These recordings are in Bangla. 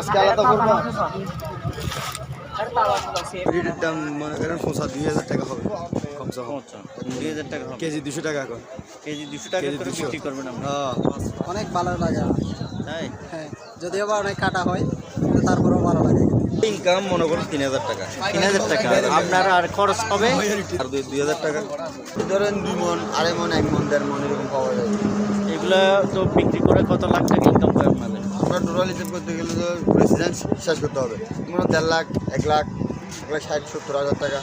আজকে আলাদা করব রেটের দাম মনে করেন দুই হাজার টাকা হবে কমসে কম। দুই হাজার টাকা কেজি দুশো টাকা এখন। কেজি দুশো টাকা করে বিক্রি করবেন আমরা। হ্যাঁ। অনেক ভালো লাগে। তাই? হ্যাঁ যদিও বা অনেক কাটা হয় তারপরেও ভালো লাগে। ইনকাম মনে করেন তিন হাজার টাকা। তিন হাজার টাকা। আপনার আর খরচ হবে? আর দুই দুই হাজার টাকা। ধরেন দুই মন আড়াই মন এক মন দেড় মন এরকম পাওয়া যায়। এগুলো তো বিক্রি করে কত লাখ টাকা ইনকাম হয় আপনাদের? আমরা টোটাল হিসেব করতে গেলে তো প্রেসিডেন্ট শেষ করতে হবে। মনে দেড় লাখ, এক লাখ এক লাখ ষাট, সত্তর হাজার টাকা।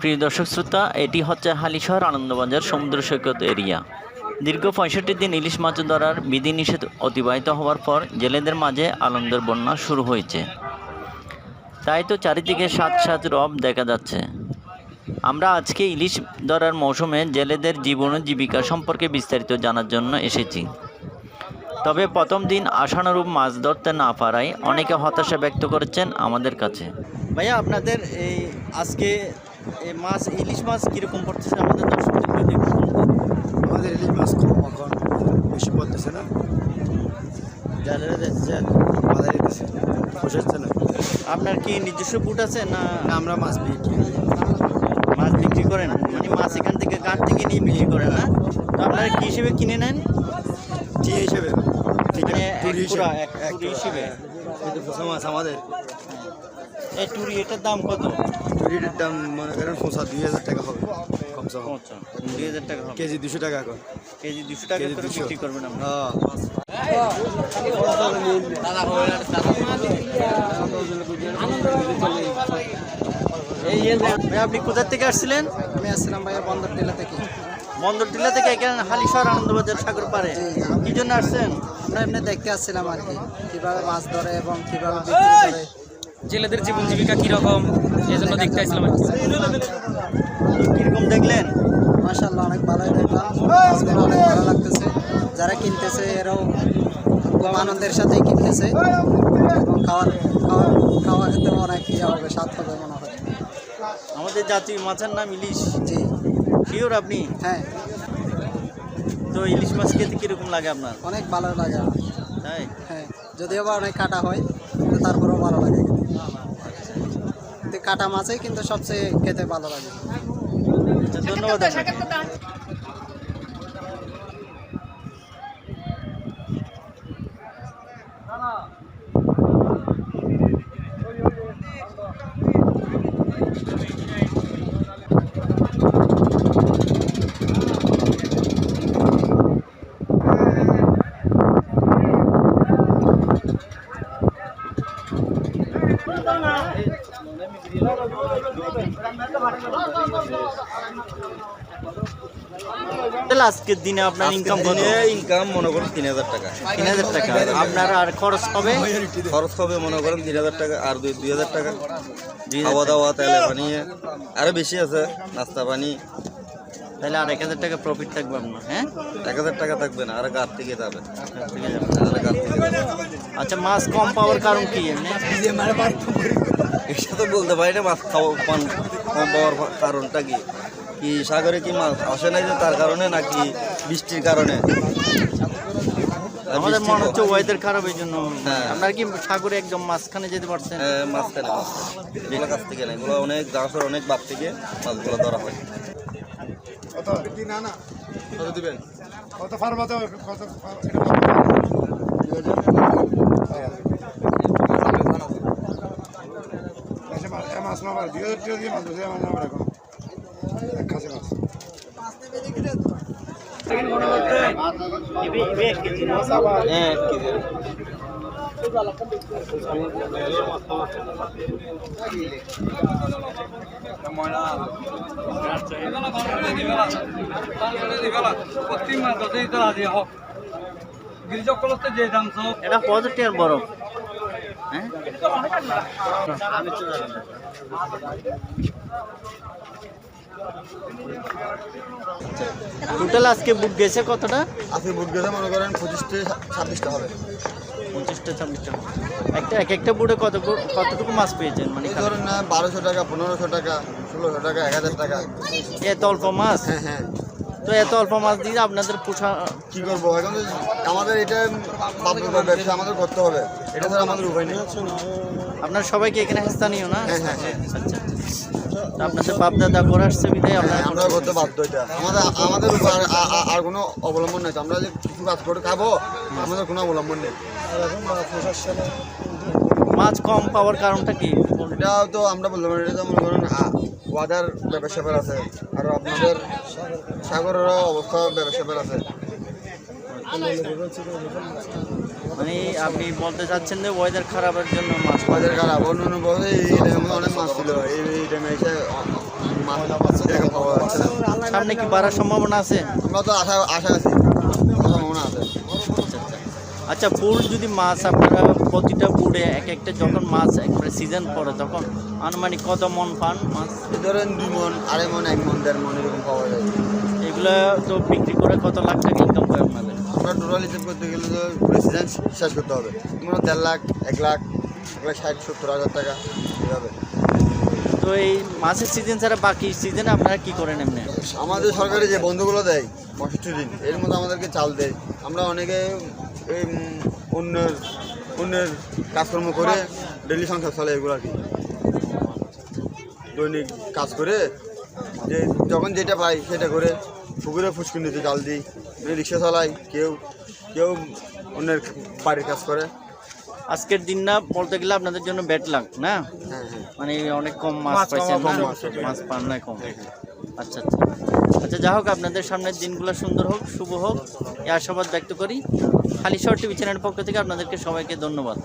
প্রিয় দর্শক শ্রোতা, এটি হচ্ছে হালিশহর আনন্দবাজার সমুদ্র সৈকত এরিয়া। দীর্ঘ পঁয়ষট্টি দিন ইলিশ মাছ ধরার বিধিনিষেধ অতিবাহিত হওয়ার পর জেলেদের মাঝে আনন্দের বন্যা শুরু হয়েছে। তাই তো চারিদিকে সাত সাত রব দেখা যাচ্ছে। আমরা আজকে ইলিশ ধরার মৌসুমে জেলেদের জীবন ও জীবিকা সম্পর্কে বিস্তারিত জানার জন্য এসেছি। তবে প্রথম দিন আশানুরূপ মাছ ধরতে না পারায় অনেকে হতাশা ব্যক্ত করেছেন আমাদের কাছে। ভাইয়া আপনাদের এই আজকে এই মাছ ইলিশ মাছ কীরকম পড়তেছে? আমাদের দর্শকদের আমাদের ইলিশ মাছ কম এখন বেশি পড়তেছে না। জালেরা যাচ্ছে বাজারে দিতেছে পোষাচ্ছে না। আপনার কি নিজস্ব বুট আছে না? না, আমরা মাছ বিক্রি করি। মাছ বিক্রি করেন মানে মাছ এখান থেকে ঘাট থেকে নিয়ে বিক্রি করেন না তো আপনারা কী হিসেবে কিনে নেন টি হিসেবে মানে টুরি হিসেবে। মাছ আমাদের এই টুরি এটার দাম কত দাম মনে করেন দুই হাজার টাকা হবে কমসে কম আচ্ছা দুই হাজার টাকা কেজি দুশো টাকা এখন কেজি দুশো টাকা করে বিক্রি করবেন আমরা হ্যাঁ এই ভাই, আপনি কোথা থেকে আসছিলেন? আমি আসছিলাম ভাইয়া বন্দর টিলা থেকে। বন্দর টিলা থেকে এখানে হালিশহর আনন্দবাজার সাগর পারে কি জন্য আসছেন? আমরা এমনি দেখতে আসছিলাম আর কি কীভাবে মাছ ধরে এবং কীভাবে বিক্রি করে। জেলেদের জীবন জীবিকা কীরকম? এই জন্য দেখতে আসলাম আর কি। কীরকম দেখলেন? মাশাল্লাহ অনেক ভালোই দেখলাম। অনেক ভালো লাগতেছে। যারা কিনতেছে এরাও খুব আনন্দের সাথেই কিনতেছে। এবং খাওয়ার খাওয়া খাওয়া খেতে অনেক ইয়ে হবে স্বাদ হবে মনে হয়। আমাদের জাতীয় মাছের নাম ইলিশ। জি। শিওর আপনি? হ্যাঁ। তো ইলিশ মাছ খেতে কীরকম লাগে আপনার? অনেক ভালো লাগে। আমার। তাই? হ্যাঁ যদিও বা অনেক কাটা হয় কিন্তু তারপরেও ভালো লাগে কাটা মাছই কিন্তু সবচেয়ে খেতে ভালো লাগে। আচ্ছা ধন্যবাদ আপনাকে। তাহলে আজকের দিনে আপনার ইনকাম কত? ইনকাম মনে করেন তিন হাজার টাকা। তিন হাজার টাকা। আপনার আর খরচ হবে? খরচ হবে মনে করেন তিন হাজার টাকা আর দুই দুই হাজার টাকা। খাওয়া দাওয়া তেলে পানি আরও বেশি আছে নাস্তা পানি। তাহলে আর এক হাজার টাকা প্রফিট থাকবে আপনার হ্যাঁ? এক হাজার টাকা থাকবে না আর গাছ থেকে যাবে। আচ্ছা মাছ কম পাওয়ার কারণ কি এমনি? এটা তো বলতে পারি না মাছ খাওয়া পান কম পাওয়ার কারণটা কি? কি সাগরে কি মাছ আসে নাই যে তার কারণে নাকি বৃষ্টির কারণে? আমাদের মনে হচ্ছে ওয়েদার খারাপ এই জন্য। হ্যাঁ। আপনারা কি সাগরে একদম মাঝখানে যেতে পারছেন? হ্যাঁ, মাঝখানে মাছ এগুলো কাছ থেকে না এগুলো অনেক গাছের অনেক বাদ থেকে মাছগুলো ধরা হয়। কত? দিবেন? কত ফার কত কত মাছ হাজার টাকা দিয়ে মাছ বসে মাছ মাবার এখন এক খাসি মাছ হ্যাঁ এক কেজি। এটা কত টিয়ার বরফ হ্যাঁ। টোটাল আজকে বুক গেছে কতটা? আজকে বুট গেছে মনে করেন পঁচিশটা ছাব্বিশটা হবে। পঁচিশটা ছাব্বিশটা। একটা এক একটা বুটে কত কতটুকু মাছ পেয়েছেন? মানে এই ধরেন না বারোশো টাকা পনেরোশো টাকা ষোলোশো টাকা এক হাজার টাকা। এত অল্প মাছ। হ্যাঁ হ্যাঁ। তো এত অল্প মাছ দিয়ে আপনাদের পোষা কি করব? এখন আমাদের এটা ব্যবসা আমাদের করতে হবে। এটা ছাড়া আমাদের উপায় নেই। আপনার সবাইকে এখানে স্থানীয় না? হ্যাঁ হ্যাঁ হ্যাঁ। আচ্ছা। আপনাদের বাপ দাদা করে আসছে বিদায় হ্যাঁ, আমরা করতে বাধ্য এটা। আমাদের আমাদের উপর আর- কোনো অবলম্বন নেই। আমরা যে কিছু কাজ করে খাব আমাদের কোনো অবলম্বন নেই। মাছ কম পাওয়ার কারণটা কি? এটা তো আমরা বললাম এটা তো মনে করেন ওয়াদার ব্যবসা আছে আর আপনাদের সাগরেরও অবস্থা ব্যবসা আছে। মানে আপনি বলতে চাচ্ছেন যে ওয়েদার খারাপের জন্য মাছ না। খারাপ অন্য বছর এই টাইমে অনেক মাছ ছিল এই টাইমে এসে সামনে কি বাড়ার সম্ভাবনা আছে? আমরা তো আশা আশা আছি সম্ভাবনা আছে। আচ্ছা ফুল যদি মাছ আপনারা প্রতিটা বুড়ে এক একটা যখন মাছ একবারে সিজন পড়ে তখন আনুমানিক কত মন পান মাছ? ধরেন দুই মন আড়াই মন এক মন দেড় মন এরকম পাওয়া যায়। এগুলো তো বিক্রি করে কত লাখ টাকা ইনকাম করে আপনাদের? আমরা টোটাল হিসেব করতে গেলে তো সিজন শেষ করতে হবে। মনে দেড় লাখ এক লাখ এক লাখ ষাট সত্তর হাজার টাকা এভাবে। তো এই মাছের সিজন ছাড়া বাকি সিজনে আপনারা কি করেন এমনি? আমাদের সরকারি যে বন্ধুগুলো দেয় পঁয়ষট্টি দিন এর মধ্যে আমাদেরকে চাল দেয়। আমরা অনেকে অন্যের অন্যের কাজকর্ম করে ডেলি সংসার চলে এগুলো আর কি। দৈনিক কাজ করে যে যখন যেটা পাই সেটা করে পুকুরে ফুসকুন্ডিতে জাল দিই মানে রিক্সা চালাই কেউ কেউ অন্যের বাড়ির কাজ করে। আজকের দিন না বলতে গেলে আপনাদের জন্য ব্যাট লাগ না? হ্যাঁ হ্যাঁ। মানে অনেক কম মাছ পাইছেন মাছ মাছ পান না কম। আচ্ছা আচ্ছা। আচ্ছা যা হোক, আপনাদের সামনের দিনগুলো সুন্দর হোক, শুভ হোক, এ আশাবাদ ব্যক্ত করি। খালি শহর টিভি চ্যানেলের পক্ষ থেকে আপনাদেরকে সবাইকে ধন্যবাদ।